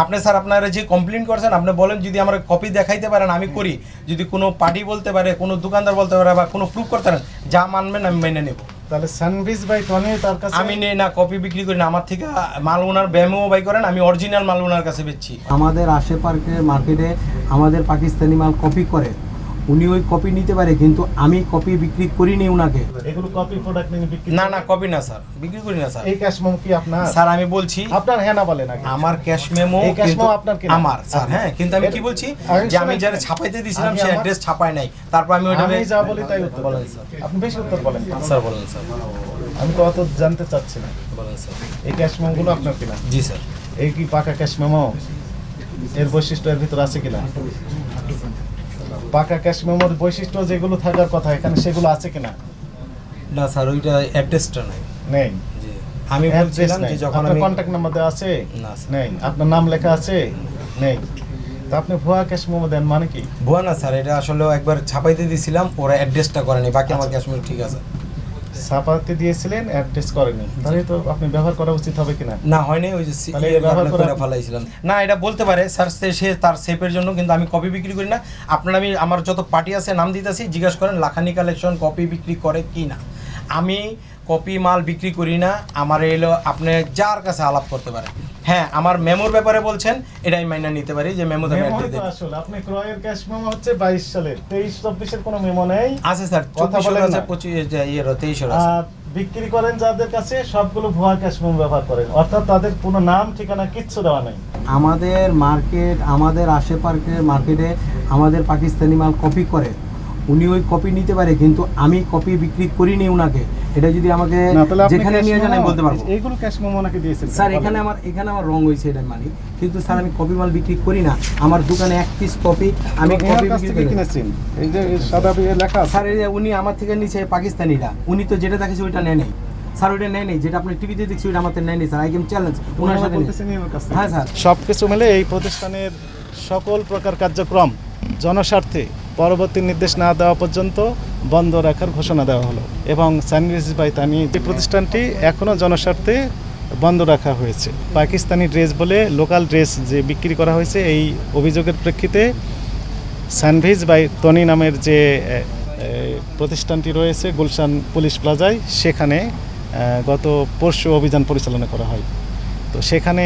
আপনি স্যার আপনারা যে কমপ্লেন করছেন আপনি বলেন যদি আমার কপি দেখাইতে পারেন আমি করি। যদি কোনো পার্টি বলতে পারে কোনো দোকানদার বলতে পারে বা কোনো প্রুফ করতে পারেন যা মানবেন আমি মেনে নেব। তাহলে সানভিজ ভাই টনি তার কাছে আমি নেই না কপি বিক্রি করি না। আমার থেকে মাল ওনার ব্যামও বাই করেন আমি অরিজিনাল মাল ওনার কাছে বেচছি। আমাদের আশেপাশে মার্কেটে আমাদের পাকিস্তানি মাল কপি করে। উনি ওই কপি নিতে পারে কিন্তু আমি কপি বিক্রি করিনি উনাকে। এগুলো কপি প্রোডাক্ট নিয়ে বিক্রি না না কপি না স্যার বিক্রি করি না স্যার এই ক্যাশ মেমো কি আপনার? স্যার আমি বলছি আপনার হ্যাঁ না বলেন আগে আমার ক্যাশ মেমো এই cash memo আপনার কিনা? আমার স্যার হ্যাঁ কিন্তু আমি কি বলছি? যে আমি। যারা ছাপাইতে দিয়েছিলাম আগে সে অ্যাড্রেস ছাপায় নাই। তারপর আমি ওইটা আমি যা বলি তাই উত্তর বলেন স্যার আপনি বেশি উত্তর বলেন। স্যার বলেন স্যার আমি তো অত জানতে চাচ্ছি না। বলেন স্যার এই ক্যাশ মেমো গুলো আপনার কিনা? জি স্যার এই কি পাকা ক্যাশ মেমো এর বৈশিষ্ট্য এর ভিতর আছে কিনা? পাকা ক্যাশ মেমোর বৈশিষ্ট্য যেগুলো থাকার কথা এখানে সেগুলো আছে কিনা? না স্যার ওইটা অ্যাড্রেসটা নাই। নেই। আমি বলছিলাম যে যখন আপনার আমি কন্টাক্ট নাম্বার দেওয়া আছে? না। নেই। আপনার নাম লেখা আছে? নেই। তা আপনি ভুয়া ক্যাশ মেমো দেন মানে কি? ভুয়া না স্যার এটা আসলে একবার ছাপাইতে দিছিলাম ওরা অ্যাড্রেসটা করেনি। বাকি আমার ক্যাশ মেমো ঠিক আছে। ছাপাতে দিয়েছিলেন অ্যাড্রেস করেনি তাহলে তো আপনি ব্যবহার করা উচিত হবে কিনা? না হয়নি ওই যে ইয়ে ব্যবহার করে ফেলাইছিলাম না এটা বলতে পারে স্যার সে সে তার সেফের জন্য কিন্তু আমি কপি বিক্রি করি না। আপনারা আমি আমার যত পার্টি আছে নাম দিতেছি জিজ্ঞাসা করেন লাখানি কালেকশন কপি বিক্রি করে কি না আমি কপি মাল বিক্রি করি না আমার এলো আপনি যার কাছে আলাপ করতে পারেন। হ্যাঁ আমার মেমোর ব্যাপারে বলছেন এটা আমি মাইনা নিতে পারি যে মেমো দিই আসলে। আপনি ক্রয়ের ক্যাশ মেমো হচ্ছে বাইশ সালের। তেইশ চব্বিশের কোনো মেমো নেই। আছে স্যার কথা চব্বিশের বলেন আছে না। পঁচিশ ইয়ের তেইশের আছে। বিক্রি করেন যাদের কাছে সবগুলো ভুয়া ক্যাশ মেমো ব্যবহার করেন। অর্থাৎ তাদের কোনো নাম ঠিকানা কিচ্ছু দেওয়া নেই। আমাদের মার্কেট আমাদের আশেপাশের মার্কেটে আমাদের পাকিস্তানি মাল কপি করে। উনি ওই কপি নিতে পারে কিন্তু আমি কপি বিক্রি করিনি উনাকে। এটা যদি আমাকে যেখানে নিয়ে যান আমি বলতে পারব। এইগুলো ক্যাশ মেমো নাকি দিয়েছেন। স্যার এখানে আমার এখানে আমার রং হয়েছে এটা মানি। কিন্তু স্যার আমি কপি মাল বিক্রি করি না। আমার দোকানে এক পিস কপি আমি কপি বিক্রি থেকে করি না। কিনেছেন। এই যে সাদা বিয়ে লেখা স্যার এই যে উনি আমার থেকে নিচে পাকিস্তানিরা উনি তো যেটা দেখেছে ওইটা নেয় নেই। স্যার ওটা নেয় নেই। যেটা আপনি টিভিতে দেখছি ওইটা আমাদের নেয় নেই স্যার। আই গেম চ্যালেঞ্জ ওনার সাথে। হ্যাঁ স্যার। সব কিছু মিলে এই প্রতিষ্ঠানের সকল প্রকার কার্যক্রম জনস্বার্থে পরবর্তী নির্দেশ না দেওয়া পর্যন্ত বন্ধ রাখার ঘোষণা দেওয়া হলো এবং স্যানিটাইজ বাই তানি এই প্রতিষ্ঠানটি এখনও জনস্বার্থে বন্ধ রাখা হয়েছে। পাকিস্তানি ড্রেস বলে লোকাল ড্রেস যে বিক্রি করা হয়েছে, এই অভিযোগের প্রেক্ষিতে সানভিজ বাই তনি নামের যে প্রতিষ্ঠানটি রয়েছে গুলশান পুলিশ প্লাজায়, সেখানে গত পরশু অভিযান পরিচালনা করা হয়। তো সেখানে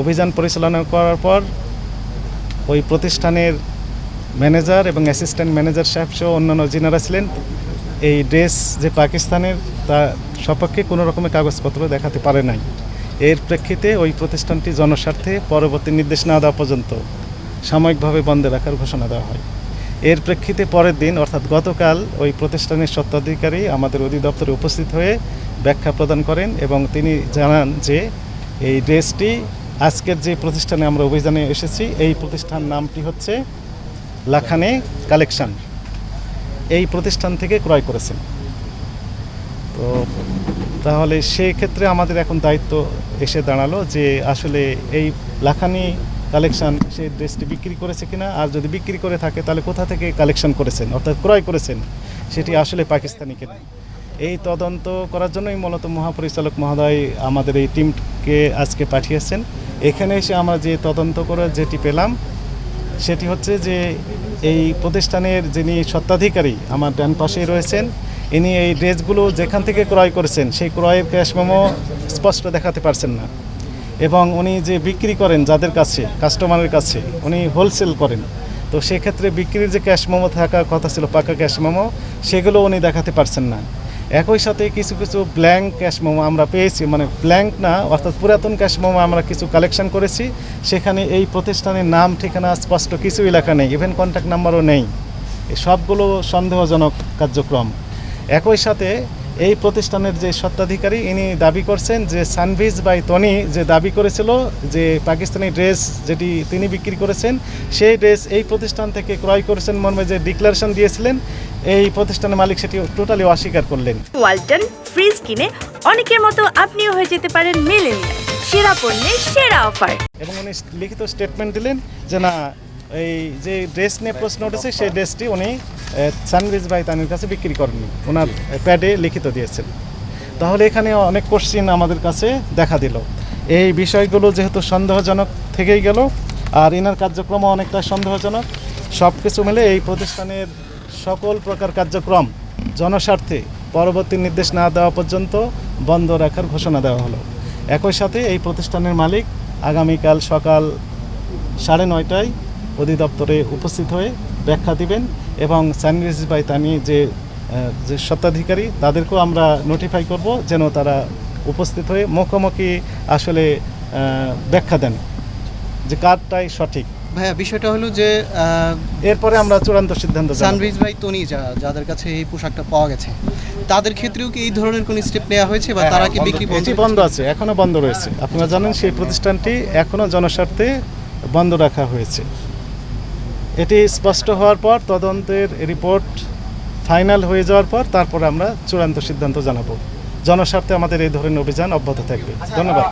অভিযান পরিচালনা করার পর ওই প্রতিষ্ঠানের ম্যানেজার এবং অ্যাসিস্ট্যান্ট ম্যানেজার সাহেব সহ অন্যান্য যিনারা ছিলেন, এই ড্রেস যে পাকিস্তানের, তা সপক্ষে কোনো রকমের কাগজপত্র দেখাতে পারে নাই। এর প্রেক্ষিতে ওই প্রতিষ্ঠানটি জনস্বার্থে পরবর্তী নির্দেশ না দেওয়া পর্যন্ত সাময়িকভাবে বন্ধ রাখার ঘোষণা দেওয়া হয়। এর প্রেক্ষিতে পরের দিন, অর্থাৎ গতকাল, ওই প্রতিষ্ঠানের স্বত্বাধিকারী আমাদের অধিদপ্তরে উপস্থিত হয়ে ব্যাখ্যা প্রদান করেন এবং তিনি জানান যে, এই ড্রেসটি আজকের যে প্রতিষ্ঠানে আমরা অভিযানে এসেছি, এই প্রতিষ্ঠান নামটি হচ্ছে লাখানে কালেকশন এই প্রতিষ্ঠান থেকে ক্রয় করেছেন। তো তাহলে সেই ক্ষেত্রে আমাদের এখন দায়িত্ব এসে দাঁড়াল যে আসলে এই লাখানি কালেকশন সেই ড্রেসটি বিক্রি করেছে কিনা, আর যদি বিক্রি করে থাকে তাহলে কোথা থেকে কালেকশন করেছেন, অর্থাৎ ক্রয় করেছেন, সেটি আসলে পাকিস্তানি কিনা। এই তদন্ত করার জন্যই মূলত মহাপরিচালক মহোদয় আমাদের এই টিমকে আজকে পাঠিয়েছেন। এখানে এসে আমরা যে তদন্ত করে যেটি পেলাম সেটি হচ্ছে যে এই প্রতিষ্ঠানের যিনি স্বত্বাধিকারী আমার ডান পাশেই রয়েছেন, ইনি এই ড্রেসগুলো যেখান থেকে ক্রয় করেছেন, সেই ক্রয়ের ক্যাশ মেমো স্পষ্ট দেখাতে পারছেন না। এবং উনি যে বিক্রি করেন যাদের কাছে, কাস্টমারের কাছে, উনি হোলসেল করেন। তো সেক্ষেত্রে বিক্রির যে ক্যাশ মেমো থাকার কথা ছিল, পাকা ক্যাশ মেমো, সেগুলো উনি দেখাতে পারছেন না। একই সাথে কিছু কিছু ব্ল্যাঙ্ক ক্যাশ মোমো আমরা পেয়েছি মানে ব্ল্যাঙ্ক না, অর্থাৎ পুরাতন ক্যাশ মোমো আমরা কিছু কালেকশন করেছি। সেখানে এই প্রতিষ্ঠানের নাম, ঠিকানা, স্পষ্ট কিছু এলাকা নেই ইভেন কন্ট্যাক্ট নাম্বারও নেই। সবগুলো সন্দেহজনক কার্যক্রম। একই সাথে এই প্রতিষ্ঠানের যে স্বত্বাধিকারী ইনি দাবি করছেন যে সানভিজ বাই তনি যে দাবি করেছিল যে পাকিস্তানি ড্রেস যেটি তিনি বিক্রি করেছেন সেই ড্রেস এই প্রতিষ্ঠান থেকে ক্রয় করেছেন মর্মে যে ডিক্লারেশন দিয়েছিলেন এই প্রতিষ্ঠানের মালিক সেটি টোটালি অস্বীকার করলেন। ওয়ালটন ফ্রিজ কিনে অনেকের মতো আপনিও হয়ে যেতে পারেন মেলেনিয়া সেরা পণ্যের সেরা অফার। এবং উনি লিখিত স্টেটমেন্ট দিলেন যে না এই যে ড্রেস নিয়ে প্রশ্ন উঠেছে সেই ড্রেসটি উনি সানভিজ বাই তানির কাছে বিক্রি করেননি। ওনার প্যাডে লিখিত দিয়েছেন। তাহলে এখানে অনেক কোশ্চিন আমাদের কাছে দেখা দিল। এই বিষয়গুলো যেহেতু সন্দেহজনক থেকেই গেল আর ইনার কার্যক্রম অনেকটা সন্দেহজনক সব কিছু মিলে এই প্রতিষ্ঠানের সকল প্রকার কার্যক্রম জনস্বার্থে পরবর্তী নির্দেশ না দেওয়া পর্যন্ত বন্ধ রাখার ঘোষণা দেওয়া হলো। একই সাথে এই প্রতিষ্ঠানের মালিক আগামীকাল সকাল সাড়ে নয়টায় অধিদপ্তরে উপস্থিত হয়ে ব্যাখ্যা দিবেন এবং স্যানিটাইজ বাই তানি যে যে স্বত্বাধিকারী তাদেরকেও আমরা নোটিফাই করব যেন তারা উপস্থিত হয়ে মুখোমুখি আসলে ব্যাখ্যা দেন যে কারটাই সঠিক। ভাইয়া বিষয়টা হলো যে এরপরে আমরা চূড়ান্ত সিদ্ধান্ত। সানরিজ ভাই তনি যা যাদের কাছে এই পোশাকটা পাওয়া গেছে তাদের ক্ষেত্রেও কি এই ধরনের কোনো স্টেপ নেওয়া হয়েছে বা তারা কি বিক্রি বন্ধ এটি বন্ধ আছে এখনও বন্ধ রয়েছে। আপনারা জানেন সেই প্রতিষ্ঠানটি এখনও জনস্বার্থে বন্ধ রাখা হয়েছে। এটি স্পষ্ট হওয়ার পর তদন্তের রিপোর্ট ফাইনাল হয়ে যাওয়ার পর তারপরে আমরা চূড়ান্ত সিদ্ধান্ত জানাব। জনস্বার্থে আমাদের এই ধরনের অভিযান অব্যাহত থাকবে। ধন্যবাদ।